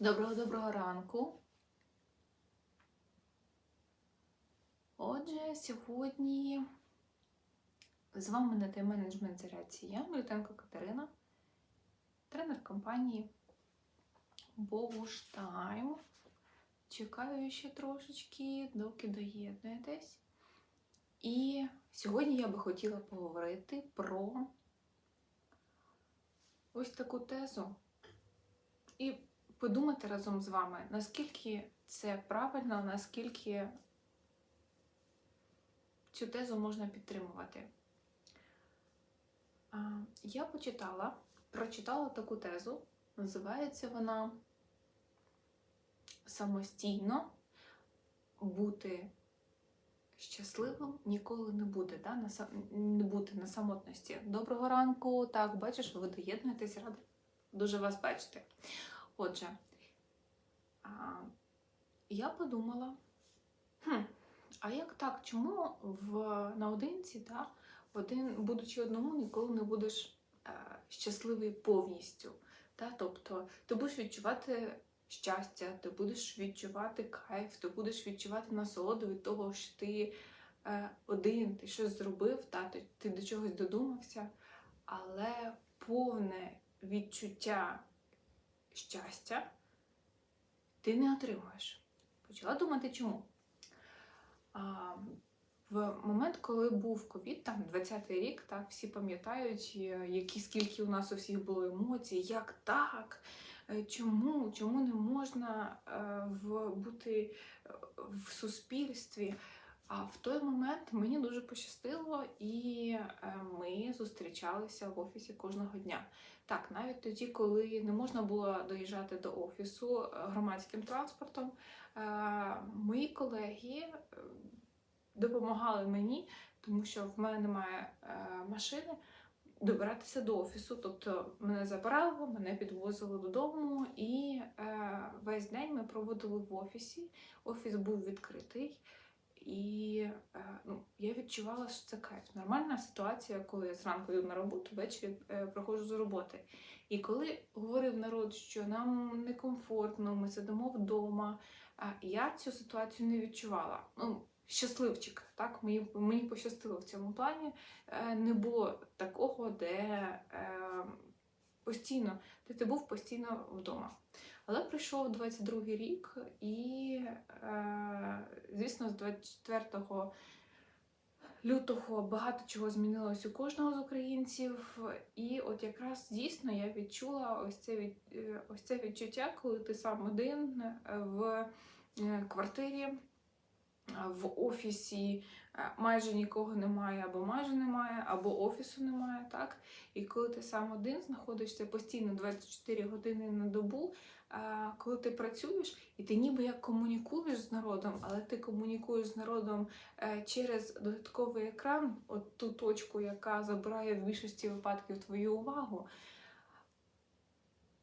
Доброго доброго ранку. Отже, сьогодні з вами на тайм менеджмент зарядці я, Мілютенко Катерина, тренер компанії Богуш Тайм. Чекаю ще трошечки, доки доєднуєтесь. І сьогодні я би хотіла поговорити про ось таку тезу. І подумати разом з вами, наскільки це правильно, наскільки цю тезу можна підтримувати. Я почитала, прочитала таку тезу, називається вона Самостійно бути щасливим ніколи не буде, да? на, не бути на самотності. Доброго ранку, так, бачиш, ви доєднуєтесь, рада дуже вас бачити. Отже, я подумала, хм, а як так? Чому в наодинці, да, один, будучи одному, ніколи не будеш е, щасливий повністю? Да? Тобто ти будеш відчувати щастя, ти будеш відчувати кайф, ти будеш відчувати насолоду від того, що ти е, один, ти щось зробив, да, ти до чогось додумався, але повне відчуття щастя ти не отримуєш. Почала думати, чому. А, в момент, коли був ковід, там 20-й рік, так, всі пам'ятають, е, які скільки у нас у всіх було емоцій, як так, е, чому, чому не можна е, в, бути в суспільстві. А в той момент мені дуже пощастило, і е, ми зустрічалися в офісі кожного дня. Так, навіть тоді, коли не можна було доїжджати до офісу е, громадським транспортом, е, мої колеги допомагали мені, тому що в мене немає машини. Добиратися до офісу, тобто мене забрали, мене підвозили додому, і е, весь день ми проводили в офісі. Офіс був відкритий, і е, ну, я відчувала, що це кайф. Нормальна ситуація, коли я зранку йду на роботу, ввечері е, приходжу з роботи. І коли говорив народ, що нам некомфортно, ми сидимо вдома, я цю ситуацію не відчувала. Ну, щасливчик, так мені, мені пощастило в цьому плані. Е, Не було такого, де постійно, де ти був постійно вдома. Але прийшов 22-й рік, і, е, звісно, з 24 лютого багато чого змінилось у кожного з українців. І от якраз дійсно я відчула ось це, від, е, ось це відчуття, коли ти сам один е, в е, квартирі, в офісі майже нікого немає, або майже немає, або офісу немає, так? І коли ти сам один знаходишся постійно 24 години на добу, коли ти працюєш, і ти ніби як комунікуєш з народом, але ти комунікуєш з народом е, через додатковий екран, от ту точку, яка забирає в більшості випадків твою увагу.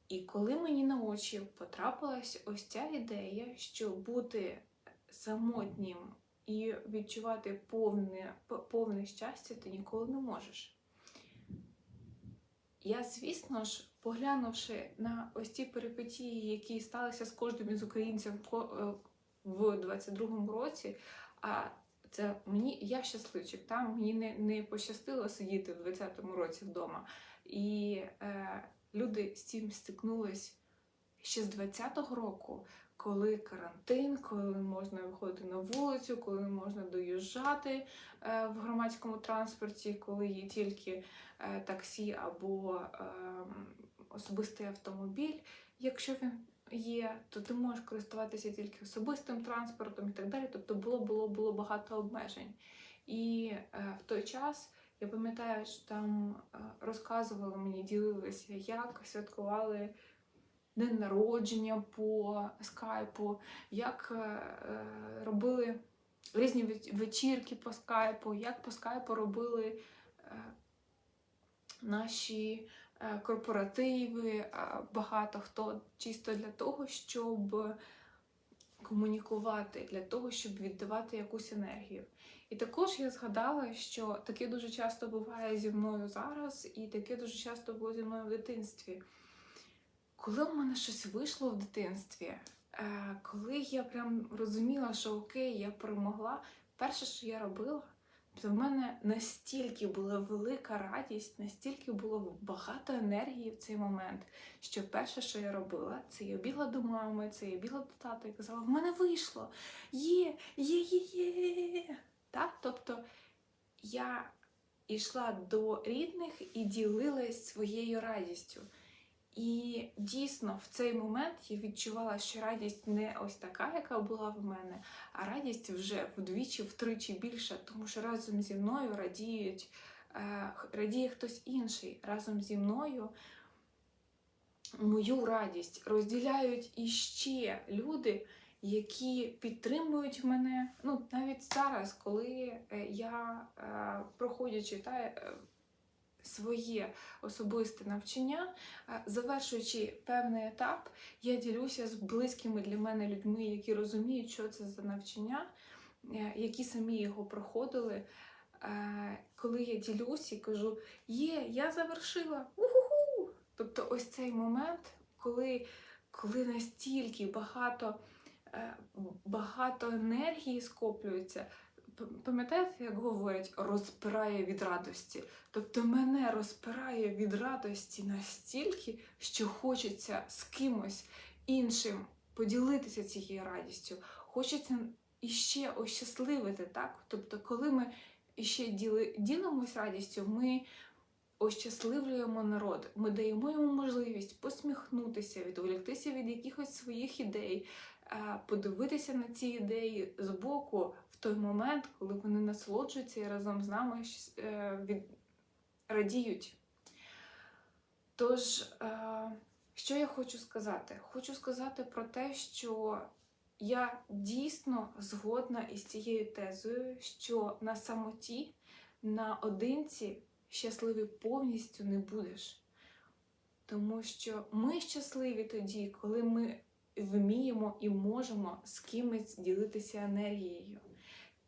І коли мені на очі потрапилась ось ця ідея, що бути самотнім і відчувати повне, повне щастя ти ніколи не можеш. Я, звісно ж, поглянувши на ось ці перипетії, які сталися з кожним із українців е, в 22-му році, а це мені я щасливчик, там мені не, не пощастило сидіти в 20-му році вдома. І е, люди з цим стикнулись ще з 20-го року, коли карантин, коли можна виходити на вулицю, коли не можна доїжджати е, в громадському транспорті, коли є тільки е, таксі або е, особистий автомобіль. Якщо він є, то ти можеш користуватися тільки особистим транспортом і так далі. Тобто було було, було багато обмежень. І е, в той час я пам'ятаю, що там е, розказували мені, ділилися, як святкували день народження по скайпу, як е, е, робили різні вечірки по скайпу, як по скайпу робили е, наші корпоративи, е, багато хто чисто для того, щоб комунікувати, для того, щоб віддавати якусь енергію. І також я згадала, що таке дуже часто буває зі мною зараз, і таке дуже часто було зі мною в дитинстві. коли в мене щось вийшло в дитинстві, е, коли я прям розуміла, що окей, я перемогла, перше, що я робила, то в мене настільки була велика радість, настільки було багато енергії в цей момент, що перше, що я робила, це я бігла до мами, це я бігла до тата і казала: в мене вийшло! Є, є, є, є. Так? Тобто я йшла до рідних і ділилась своєю радістю. І дійсно в цей момент я відчувала, що радість не ось така, яка була в мене, а радість вже вдвічі, втричі більша, тому що разом зі мною радіють, е, радіє хтось інший. Разом зі мною мою радість розділяють іще люди, які підтримують мене. Ну, навіть зараз, коли е, я, е, проходячи та, своє особисте навчання, е, завершуючи певний етап, я ділюся з близькими для мене людьми, які розуміють, що це за навчання, е, які самі його проходили. Е, Коли я ділюсь і кажу, є, я завершила. Уху! Тобто ось цей момент, коли, коли настільки багато, багато енергії скоплюється. Пам'ятаєте, як говорять, розпирає від радості. Тобто мене розпирає від радості настільки, що хочеться з кимось іншим поділитися цією радістю. Хочеться іще ощасливити, так? Тобто, коли ми іще діли, ділимось радістю, ми ощасливлюємо народ, ми даємо йому можливість посміхнутися, відволіктися від якихось своїх ідей, подивитися на ці ідеї збоку в той момент, коли вони насолоджуються і разом з нами е, радіють. Тож, е, що я хочу сказати? Хочу сказати про те, що я дійсно згодна із цією тезою, що на самоті, наодинці щасливий повністю не будеш. Тому що ми щасливі тоді, коли ми вміємо і можемо з кимось ділитися енергією.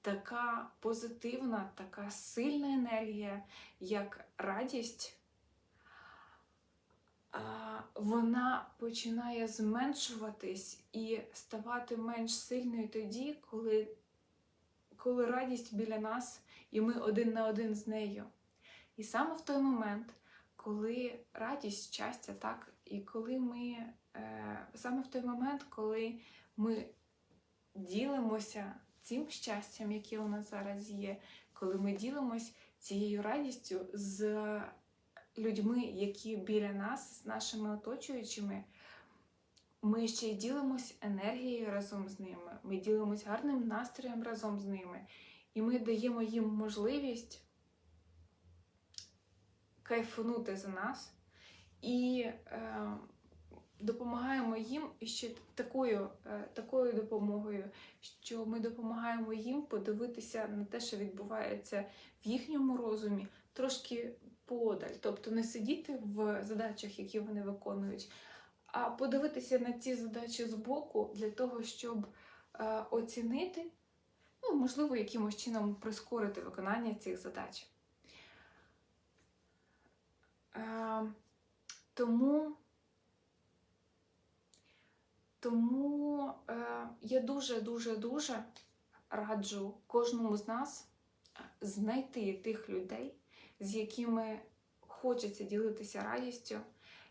Така позитивна, така сильна енергія, як радість, вона починає зменшуватись і ставати менш сильною тоді, коли, коли радість біля нас, і ми один на один з нею. І саме в той момент, коли радість, щастя, так, і коли ми е, саме в той момент, коли ми ділимося цим щастям, яке у нас зараз є, коли ми ділимось цією радістю з людьми, які біля нас, з нашими оточуючими, ми ще й ділимось енергією разом з ними, ми ділимось гарним настроєм разом з ними, і ми даємо їм можливість кайфанути за нас і е, допомагаємо їм ще такою, е, такою допомогою, що ми допомагаємо їм подивитися на те, що відбувається в їхньому розумі, трошки подаль, тобто не сидіти в задачах, які вони виконують, а подивитися на ці задачі збоку для того, щоб е, оцінити, ну, можливо, якимось чином прискорити виконання цих задач. Тому тому е, я дуже-дуже-дуже раджу кожному з нас е, знайти тих людей, з якими хочеться ділитися радістю,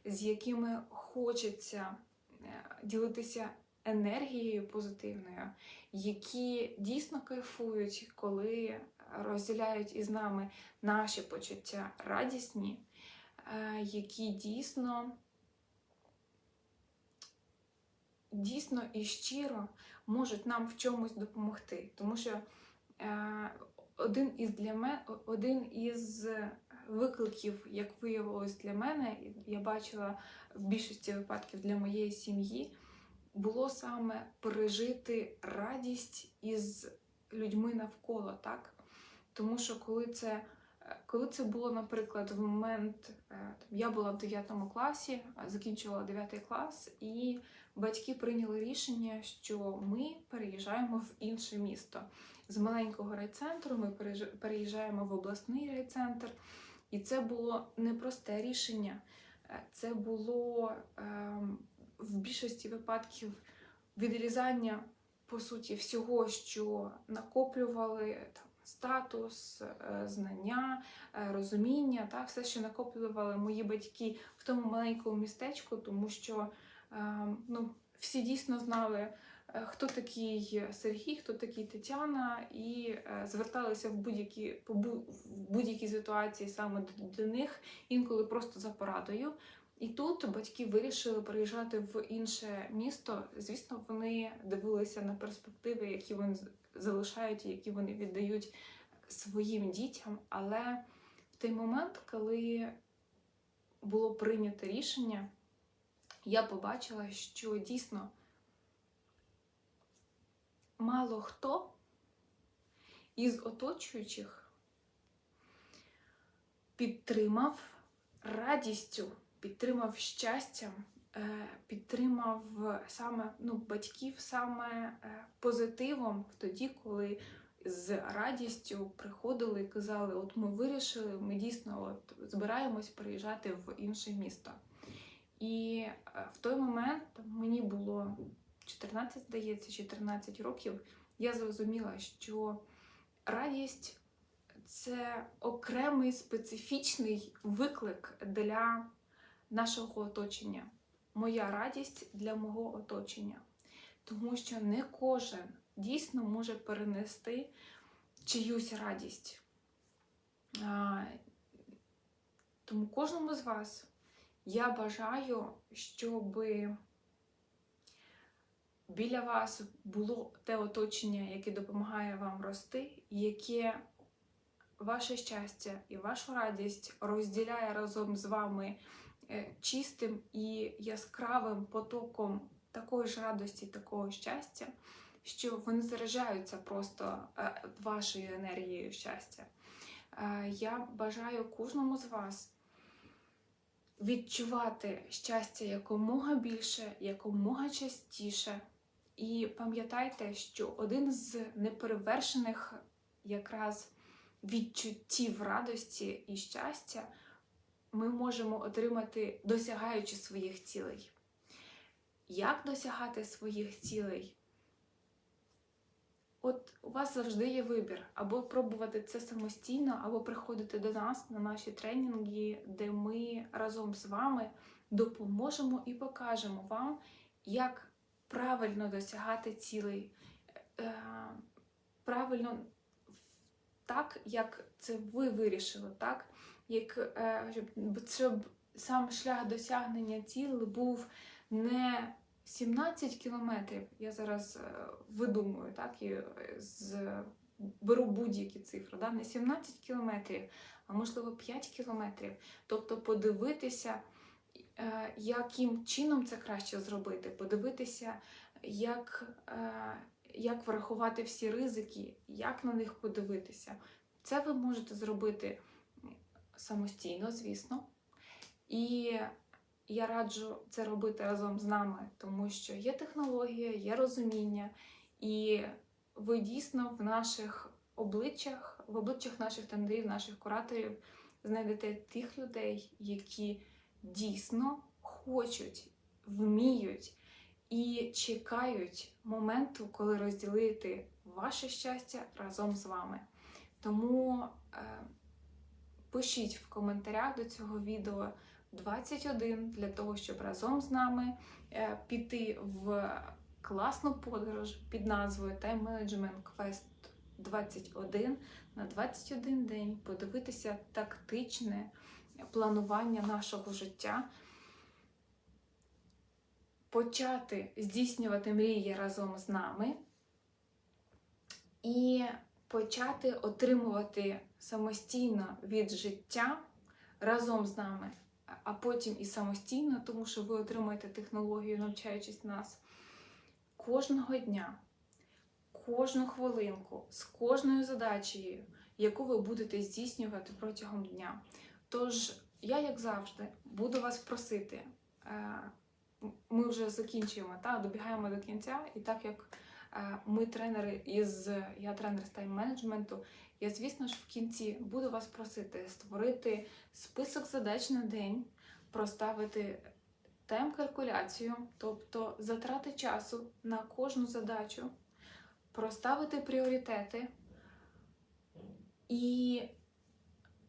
з якими хочеться е, ділитися енергією позитивною, які дійсно кайфують, коли розділяють із нами наші почуття радісні, які дійсно дійсно і щиро можуть нам в чомусь допомогти. Тому що е, один із для мене, один із викликів, як виявилось для мене, я бачила в більшості випадків для моєї сім'ї, було саме пережити радість із людьми навколо, так? Тому що коли це, е, коли це було, наприклад, в момент, е, я була в 9 класі, закінчувала 9 клас, і батьки прийняли рішення, що ми переїжджаємо в інше місто. З маленького райцентру ми переїж- переїжджаємо в обласний райцентр. І це було непросте рішення. Е, Це було ем, в більшості випадків відрізання, по суті, всього, що накоплювали там, статус, е, знання, е, розуміння, та, все, що накоплювали мої батьки в тому маленькому містечку, тому що ем, ну, всі дійсно знали, е, хто такий Сергій, хто такий Тетяна, і е, зверталися в будь-які будь-якій ситуації саме до них, інколи просто за порадою. І тут батьки вирішили переїжджати в інше місто. Звісно, вони дивилися на перспективи, які вони залишають, і які вони віддають своїм дітям. Але в той момент, коли було прийнято рішення, я побачила, що дійсно мало хто із оточуючих підтримав радістю, підтримав щастям, е, підтримав саме ну, батьків саме е, позитивом тоді, коли з радістю приходили і казали: от ми вирішили, ми дійсно от збираємось переїжджати в інше місто. І е, в той момент мені було 14, здається, 14 років. Я зрозуміла, що радість це окремий специфічний виклик для нашого оточення. Моя радість для мого оточення. Тому що не кожен дійсно може перенести чиюсь радість. Тому кожному з вас я бажаю, щоб біля вас було те оточення, яке допомагає вам рости, яке ваше щастя і вашу радість розділяє разом з вами чистим і яскравим потоком такої ж радості, такого щастя, що вони заражаються просто е, вашою енергією щастя. Е, Я бажаю кожному з вас відчувати щастя якомога більше, якомога частіше. І пам'ятайте, що один з неперевершених якраз відчуттів радості і щастя ми можемо отримати, досягаючи своїх цілей. Як досягати своїх цілей? От у вас завжди є вибір, або пробувати це самостійно, або приходити до нас на наші тренінги, де ми разом з вами допоможемо і покажемо вам, як правильно досягати цілей, е, правильно так, як це ви вирішили, так? Як, е, щоб, щоб сам шлях досягнення цілей був не 17 кілометрів, я зараз е, видумую, так, і е, з, беру будь-які цифри, да? не 17 кілометрів, а можливо 5 кілометрів. Тобто подивитися, яким чином це краще зробити, подивитися, як, як врахувати всі ризики, як на них подивитися. Це ви можете зробити самостійно, звісно. І я раджу це робити разом з нами, тому що є технологія, є розуміння, і ви дійсно в наших обличчях, в обличчях наших тендерів, наших кураторів знайдете тих людей, які дійсно хочуть, вміють і чекають моменту, коли розділити ваше щастя разом з вами. Тому е, пишіть в коментарях до цього відео 21 для того, щоб разом з нами е, піти в класну подорож під назвою Time Management Quest 21 на 21 день, подивитися тактичне планування нашого життя, почати здійснювати мрії разом з нами. І почати отримувати самостійно від життя разом з нами, а потім і самостійно, тому що ви отримаєте технологію, навчаючись нас кожного дня, кожну хвилинку, з кожною задачею, яку ви будете здійснювати протягом дня. Тож, я, як завжди, буду вас просити. е, Ми вже закінчуємо, та, добігаємо до кінця, і так як ми тренери із я тренер з тайм-менеджменту, я, звісно ж, в кінці буду вас просити створити список задач на день, проставити тайм-калькуляцію, тобто затрати часу на кожну задачу, проставити пріоритети і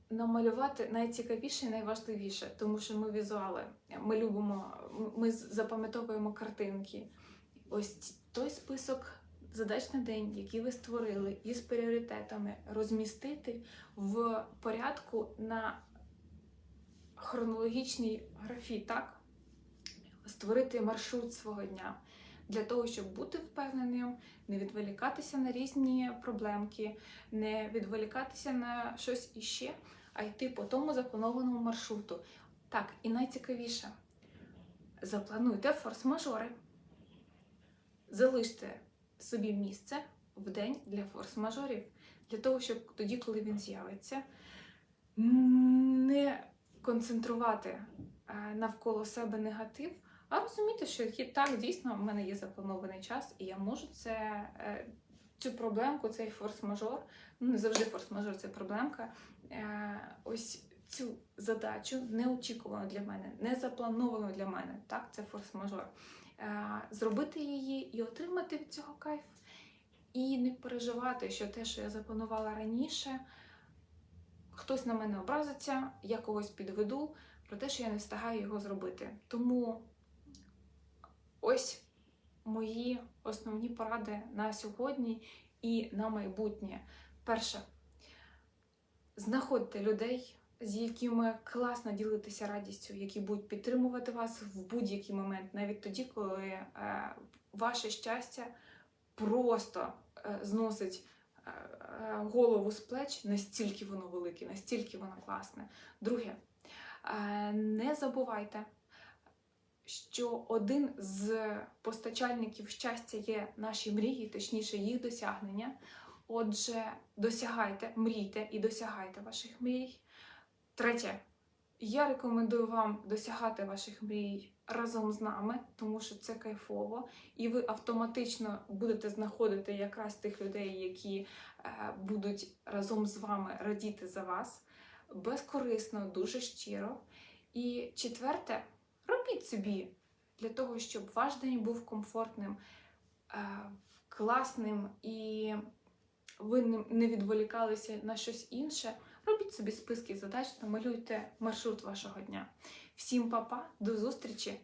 намалювати найцікавіше і найважливіше, тому що ми візуали, ми любимо, ми запам'ятовуємо картинки. Ось той список задач на день, які ви створили із пріоритетами, розмістити в порядку на хронологічній графі, так? Створити маршрут свого дня для того, щоб бути впевненим, не відволікатися на різні проблемки, не відволікатися на щось іще, а йти по тому запланованому маршруту. Так, і найцікавіше, заплануйте форс-мажори. Залиште собі місце в день для форс-мажорів, для того, щоб тоді, коли він з'явиться, не концентрувати е, навколо себе негатив, а розуміти, що так, дійсно, в мене є запланований час, і я можу це, е, цю проблемку, цей форс-мажор, ну не завжди форс-мажор, це проблемка. е, Ось цю задачу неочікувану для мене, не заплановану для мене, так, це форс-мажор. Е, Зробити її і отримати від цього кайф. І не переживати, що те, що я запланувала раніше, хтось на мене образиться, я когось підведу про те, що я не встигаю його зробити. Тому ось мої основні поради на сьогодні і на майбутнє. Перше, знаходьте людей, з якими класно ділитися радістю, які будуть підтримувати вас в будь-який момент, навіть тоді, коли е, ваше щастя просто е, зносить е, е, голову з плеч, настільки воно велике, настільки воно класне. Друге, е, не забувайте, що один з постачальників щастя є наші мрії, точніше, їх досягнення. Отже, досягайте, мрійте і досягайте ваших мрій. Третє, я рекомендую вам досягати ваших мрій разом з нами, тому що це кайфово, і ви автоматично будете знаходити якраз тих людей, які е, будуть разом з вами радіти за вас безкорисно, дуже щиро. І четверте, робіть собі для того, щоб ваш день був комфортним, е, класним і ви не- відволікалися на щось інше. Робіть собі списки задач, намалюйте маршрут вашого дня. Всім па-па, до зустрічі!